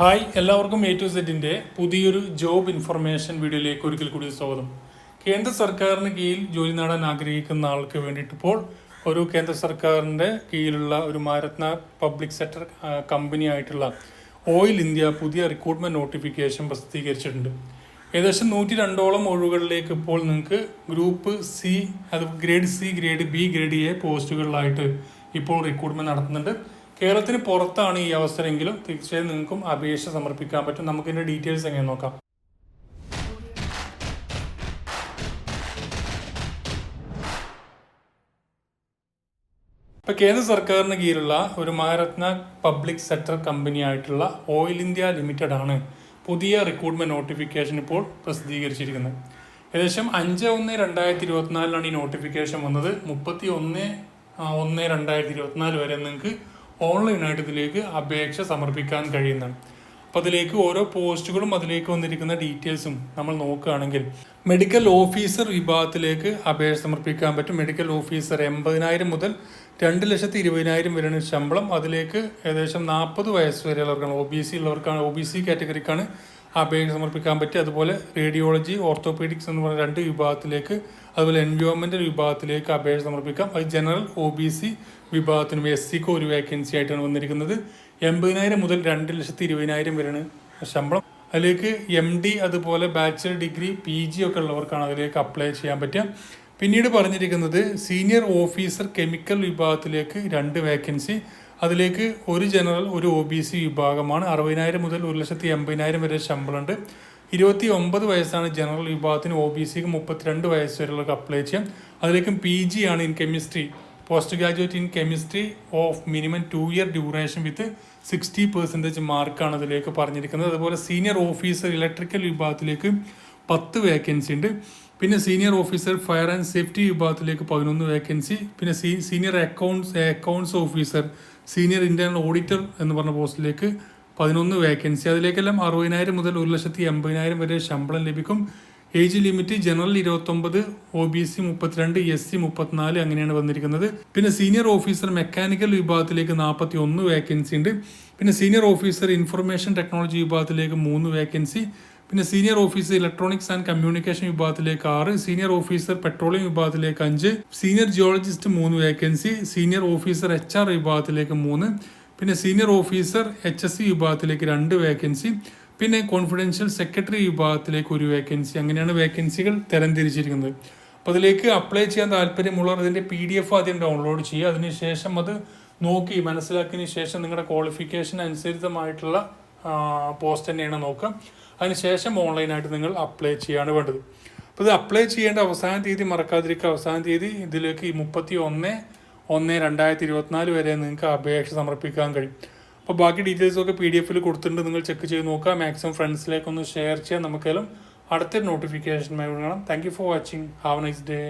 Hi എല്ലാവർക്കും A to സെറ്റിന്റെ പുതിയൊരു ജോബ് ഇൻഫർമേഷൻ വീഡിയോയിലേക്ക് ഒരിക്കൽ കൂടി സ്വാഗതം. കേന്ദ്ര സർക്കാരിന് കീഴിൽ ജോലി നേടാൻ ആഗ്രഹിക്കുന്ന ആൾക്ക് വേണ്ടിയിട്ട് ഇപ്പോൾ ഒരു കേന്ദ്ര സർക്കാരിന്റെ കീഴിലുള്ള ഒരു മാരത്ന പബ്ലിക് സെക്ടർ കമ്പനി ആയിട്ടുള്ള ഓയിൽ ഇന്ത്യ പുതിയ റിക്രൂട്ട്മെന്റ് നോട്ടിഫിക്കേഷൻ പ്രസിദ്ധീകരിച്ചിട്ടുണ്ട്. ഏകദേശം നൂറ്റി രണ്ടോളം ഒഴിവുകളിലേക്ക് ഇപ്പോൾ നിങ്ങൾക്ക് ഗ്രൂപ്പ് സി അത് grade C grade B grade A പോസ്റ്റുകളിലായിട്ട് ഇപ്പോൾ റിക്രൂട്ട്മെന്റ് നടത്തുന്നുണ്ട്. കേരളത്തിന് പുറത്താണ് ഈ അവസരമെങ്കിലും തീർച്ചയായും നിങ്ങൾക്കും അപേക്ഷ സമർപ്പിക്കാൻ പറ്റും. നമുക്ക് ഇതിന്റെ ഡീറ്റെയിൽസ് എങ്ങനെ നോക്കാം. ഇപ്പൊ കേന്ദ്ര സർക്കാരിന് കീഴിലുള്ള ഒരു മഹാരത്ന പബ്ലിക് സെക്ടർ കമ്പനി ആയിട്ടുള്ള ഓയിൽ ഇന്ത്യ ലിമിറ്റഡ് ആണ് പുതിയ റിക്രൂട്ട്മെന്റ് നോട്ടിഫിക്കേഷൻ ഇപ്പോൾ പ്രസിദ്ധീകരിച്ചിരിക്കുന്നത്. ഏകദേശം അഞ്ച് ഒന്ന് രണ്ടായിരത്തി ഇരുപത്തിനാലിലാണ് ഈ നോട്ടിഫിക്കേഷൻ വന്നത്. മുപ്പത്തി ഒന്ന് ഒന്ന് രണ്ടായിരത്തി ഇരുപത്തിനാല് വരെ നിങ്ങൾക്ക് ഓൺലൈനായിട്ട് ഇതിലേക്ക് അപേക്ഷ സമർപ്പിക്കാൻ കഴിയുന്നതാണ്. അപ്പോൾ അതിലേക്ക് ഓരോ പോസ്റ്റുകളും അതിലേക്ക് വന്നിരിക്കുന്ന ഡീറ്റെയിൽസും നമ്മൾ നോക്കുകയാണെങ്കിൽ മെഡിക്കൽ ഓഫീസർ വിഭാഗത്തിലേക്ക് അപേക്ഷ സമർപ്പിക്കാൻ പറ്റും. മെഡിക്കൽ ഓഫീസർ എൺപതിനായിരം മുതൽ രണ്ട് ലക്ഷത്തി ഇരുപതിനായിരം വരെയാണ് ശമ്പളം. അതിലേക്ക് ഏകദേശം നാൽപ്പത് വയസ്സ് വരെയുള്ളവർക്കാണ് ഒ ബി സി ഉള്ളവർക്കാണ് ഒ ബി സി കാറ്റഗറിക്കാണ് അപേക്ഷ സമർപ്പിക്കാൻ പറ്റി അതുപോലെ റേഡിയോളജി ഓർത്തോപീഡിക്സ് എന്ന് പറഞ്ഞ രണ്ട് വിഭാഗത്തിലേക്ക് അതുപോലെ എൻവയോൺമെന്റൽ വിഭാഗത്തിലേക്ക് അപേക്ഷ സമർപ്പിക്കാം. അത് ജനറൽ ഒ ബി സി വിഭാഗത്തിനും എസ് സിക്ക് ഒരു വേക്കൻസി ആയിട്ടാണ് വന്നിരിക്കുന്നത്. എൺപതിനായിരം മുതൽ രണ്ട് ലക്ഷത്തി ഇരുപതിനായിരം വരെയാണ് ശമ്പളം. അതിലേക്ക് എം ഡി അതുപോലെ ബാച്ചിലർ ഡിഗ്രി പി ജി ഒക്കെ ഉള്ളവർക്കാണ് അതിലേക്ക് അപ്ലൈ ചെയ്യാൻ പറ്റുക. പിന്നീട് പറഞ്ഞിരിക്കുന്നത് സീനിയർ ഓഫീസർ കെമിക്കൽ വിഭാഗത്തിലേക്ക് രണ്ട് വേക്കൻസി. അതിലേക്ക് ഒരു ജനറൽ ഒരു ഒ ബി സി വിഭാഗമാണ്. അറുപതിനായിരം മുതൽ ഒരു ലക്ഷത്തി എൺപതിനായിരം വരെ ശമ്പളമുണ്ട്. ഇരുപത്തി ഒമ്പത് വയസ്സാണ് ജനറൽ വിഭാഗത്തിന് ഒ ബി സിക്ക് മുപ്പത്തിരണ്ട് വയസ്സ് വരെയുള്ളവർക്ക് അപ്ലൈ ചെയ്യാം. അതിലേക്കും പി ജി ആണ് in chemistry. Post graduate in chemistry of minimum two year duration with sixty percentage മാർക്കാണ് അതിലേക്ക് പറഞ്ഞിരിക്കുന്നത്. അതുപോലെ സീനിയർ ഓഫീസർ ഇലക്ട്രിക്കൽ വിഭാഗത്തിലേക്ക് പത്ത് വേക്കൻസി ഉണ്ട്. പിന്നെ senior officer fire and safety വിഭാഗത്തിലേക്ക് പതിനൊന്ന് വേക്കൻസി പിന്നെ see senior accounts accounts officer senior internal auditor എന്ന് പറഞ്ഞ പോസ്റ്റിലേക്ക് പതിനൊന്ന് വേക്കൻസി അതിലേക്കെല്ലാം അറുപതിനായിരം മുതൽ ഒരു ലക്ഷത്തി എൺപതിനായിരം വരെ ശമ്പളം ലഭിക്കും. ഏജ് ലിമിറ്റ് ജനറൽ ഇരുപത്തൊമ്പത് ഒ ബി സി മുപ്പത്തിരണ്ട് എസ് സി മുപ്പത്തിനാല് അങ്ങനെയാണ് വന്നിരിക്കുന്നത്. പിന്നെ സീനിയർ ഓഫീസർ മെക്കാനിക്കൽ വിഭാഗത്തിലേക്ക് നാൽപ്പത്തി ഒന്ന് വേക്കൻസി ഉണ്ട്. പിന്നെ സീനിയർ ഓഫീസർ ഇൻഫർമേഷൻ ടെക്നോളജി വിഭാഗത്തിലേക്ക് മൂന്ന് വേക്കൻസി പിന്നെ senior officer electronics and communication വിഭാഗത്തിലേക്ക് ആറ് സീനിയർ ഓഫീസർ പെട്രോളിയം വിഭാഗത്തിലേക്ക് അഞ്ച് സീനിയർ ജിയോളജിസ്റ്റ് മൂന്ന് vacancy senior officer H R വിഭാഗത്തിലേക്ക് മൂന്ന് പിന്നെ senior officer H S C വിഭാഗത്തിലേക്ക് രണ്ട് വേക്കൻസി പിന്നെ കോൺഫിഡൻഷ്യൽ സെക്രട്ടറി വിഭാഗത്തിലേക്ക് ഒരു വേക്കൻസി അങ്ങനെയാണ് വേക്കൻസികൾ തരംതിരിച്ചിരിക്കുന്നത്. അപ്പോൾ അതിലേക്ക് അപ്ലൈ ചെയ്യാൻ താല്പര്യമുള്ളവർ അതിന്റെ പി ഡി എഫ് ആദ്യം ഡൗൺലോഡ് ചെയ്യുക. അതിനുശേഷം അത് നോക്കി മനസ്സിലാക്കിയതിന് ശേഷം നിങ്ങളുടെ ക്വാളിഫിക്കേഷൻ അനുസരിതമായിട്ടുള്ള പോസ്റ്റ് തന്നെയാണ് നോക്കുക. അതിനുശേഷം ഓൺലൈനായിട്ട് നിങ്ങൾ അപ്ലൈ ചെയ്യാണ് വേണ്ടത്. അപ്പോൾ ഇത് അപ്ലൈ ചെയ്യേണ്ട അവസാന തീയതി മറക്കാതിരിക്കുക. അവസാന തീയതി ഇതിലേക്ക് ഈ മുപ്പത്തി ഒന്ന് ഒന്ന് രണ്ടായിരത്തി ഇരുപത്തിനാല് വരെ നിങ്ങൾക്ക് അപേക്ഷ സമർപ്പിക്കാൻ കഴിയും. അപ്പോൾ ബാക്കി ഡീറ്റെയിൽസ് ഒക്കെ പി ഡി എഫിൽ കൊടുത്തിട്ടുണ്ട്. നിങ്ങൾ ചെക്ക് ചെയ്ത് നോക്കുക. മാക്സിമം ഫ്രണ്ട്സിലേക്ക് ഒന്ന് ഷെയർ ചെയ്യാം. നമുക്കെല്ലാം അടുത്തൊരു നോട്ടിഫിക്കേഷനുമായി കാണാം. Thank you for watching. Have nice day.